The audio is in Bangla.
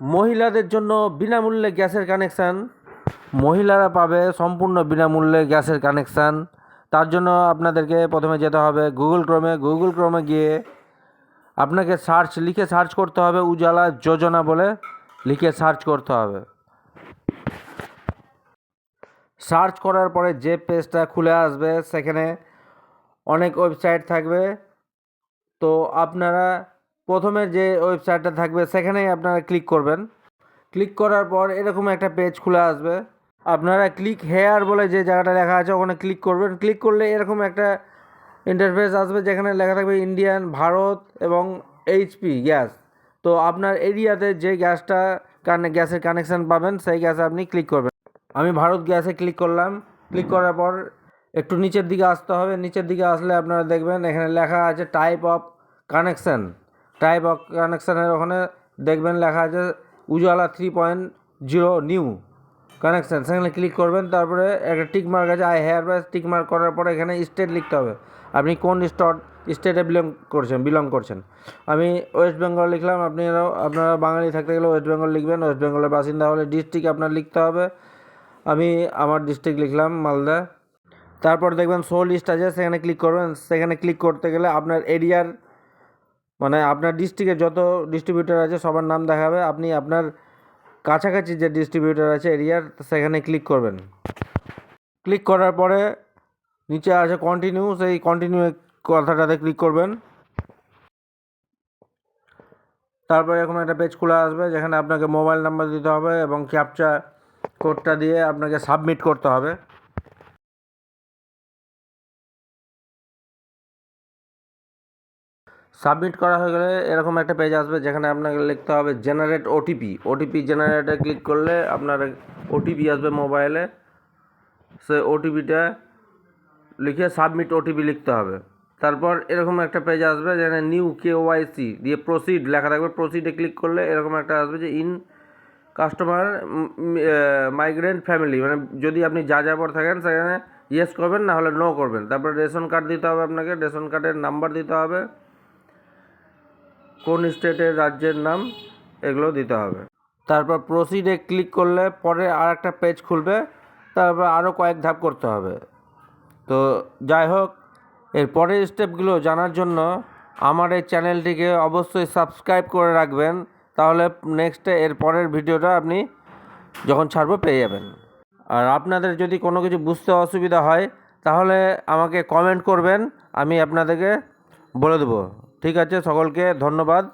মহিলাদের জন্য বিনামূল্যে গ্যাসের কানেকশান। মহিলারা পাবে সম্পূর্ণ বিনামূল্যে গ্যাসের কানেকশান। তার জন্য আপনাদেরকে প্রথমে যেতে হবে গুগল ক্রোমে। গুগল ক্রোমে গিয়ে আপনাকে সার্চ, লিখে সার্চ করতে হবে উজালা যোজনা বলে। লিখে সার্চ করতে হবে। সার্চ করার পরে যে পেজটা খুলে আসবে, সেখানে অনেক ওয়েবসাইট থাকবে। তো আপনারা প্রথমে যে ওয়েবসাইটটা থাকবে, সেখানেই আপনারা ক্লিক করবেন। ক্লিক করার পর এরকম একটা পেজ খুলে আসবে। আপনারা ক্লিক হেয়ার বলে যে জায়গাটা লেখা আছে, ওখানে ক্লিক করবেন। ক্লিক করলে এরকম একটা ইন্টারফেস আসবে যেখানে লেখা থাকবে ইন্ডিয়ান ভারত এবং এইচপি গ্যাস তো আপনার এরিয়াতে যে গ্যাসটা কানে, গ্যাসের কানেকশান পাবেন, সেই গ্যাসে আপনি ক্লিক করবেন। আমি ভারত গ্যাসে ক্লিক করলাম। ক্লিক করার পর একটু নিচের দিকে আসতে হবে। নিচের দিকে আসলে আপনারা দেখবেন এখানে লেখা আছে type of connection type of কানেকশানের ওখানে দেখবেন লেখা আছে Ujjwala three point zero new connection সেখানে ক্লিক করবেন, তারপরে একটা টিক মার্ক আছে আই হেয়ার ব্যাস টিক মার্ক করার পরে এখানে স্টেট লিখতে হবে। আপনি কোন স্টট স্টেটে বিলং করছেন বিলং করছেন। আমি ওয়েস্ট বেঙ্গল লিখলাম, আপনিরাও, আপনারা বাঙালি থাকতে গেলে ওয়েস্ট বেঙ্গল লিখবেন। ওয়েস্ট বেঙ্গলের বাসিন্দা হলে ডিস্ট্রিক্ট আপনার লিখতে হবে। আমি আমার ডিস্ট্রিক্ট লিখলাম, মালদা। তারপর দেখবেন শো লিস্ট আছে, সেখানে ক্লিক করবেন। সেখানে ক্লিক করতে গেলে আপনার এরিয়ার মানে আপনার ডিস্ট্রিক্টে যত ডিস্ট্রিবিউটার আছে, সবার নাম দেখাবে। আপনি আপনার কাছাকাছি যে ডিস্ট্রিবিউটার আছে এরিয়ার সেখানে ক্লিক করবেন। ক্লিক করার পরে নিচে আছে কন্টিনিউ সেই কন্টিনিউ কথাটাতে ক্লিক করবেন। তারপরে এরকম একটা পেজ খোলা আসবে, যেখানে আপনাকে মোবাইল নাম্বার দিতে হবে এবং ক্যাপচা কোডটা দিয়ে আপনাকে সাবমিট করতে হবে। সাবমিট করা হয়ে গেলে এরকম একটা পেজ আসবে যেখানে আপনাকে লিখতে হবে জেনারেট ওটিপি ওটিপি জেনারেটে ক্লিক করলে আপনার ওটিপি আসবে মোবাইলে সে ওটিপিটা লিখে সাবমিট ওটিপি লিখতে হবে। তারপর এরকম একটা পেজ আসবে যেখানে নিউ কে ওয়াইসি দিয়ে প্রসিড লেখা থাকবে। প্রসিডে ক্লিক করলে এরকম একটা আসবে যে ইন কাস্টমার মাইগ্রেন্ট ফ্যামিলি মানে যদি আপনি যা যাবর থাকেন সেখানে ইয়েস করবেন, না হলে নো করবেন। তারপর রেশন কার্ড দিতে হবে আপনাকে। রেশন কার্ডের নাম্বার দিতে হবে। কোন স্টেটের রাজ্যের নাম এগুলো দিতে হবে। তারপর প্রসিডে ক্লিক করলে পরে আর একটা পেজ খুলবে, তারপর আরও কয়েক ধাপ করতে হবে। তো যাই হোক, এর পরের স্টেপগুলো জানার জন্য আমার এই চ্যানেলটিকে অবশ্যই সাবস্ক্রাইব করে রাখবেন, তাহলে নেক্সটে এর পরের ভিডিওটা আপনি যখন ছাড়বো পেয়ে যাবেন। আর আপনাদের যদি কোনো কিছু বুঝতে অসুবিধা হয়, তাহলে আমাকে কমেন্ট করবেন, আমি আপনাদেরকে বলে দেবো। ঠিক আছে সকলকে ধন্যবাদ।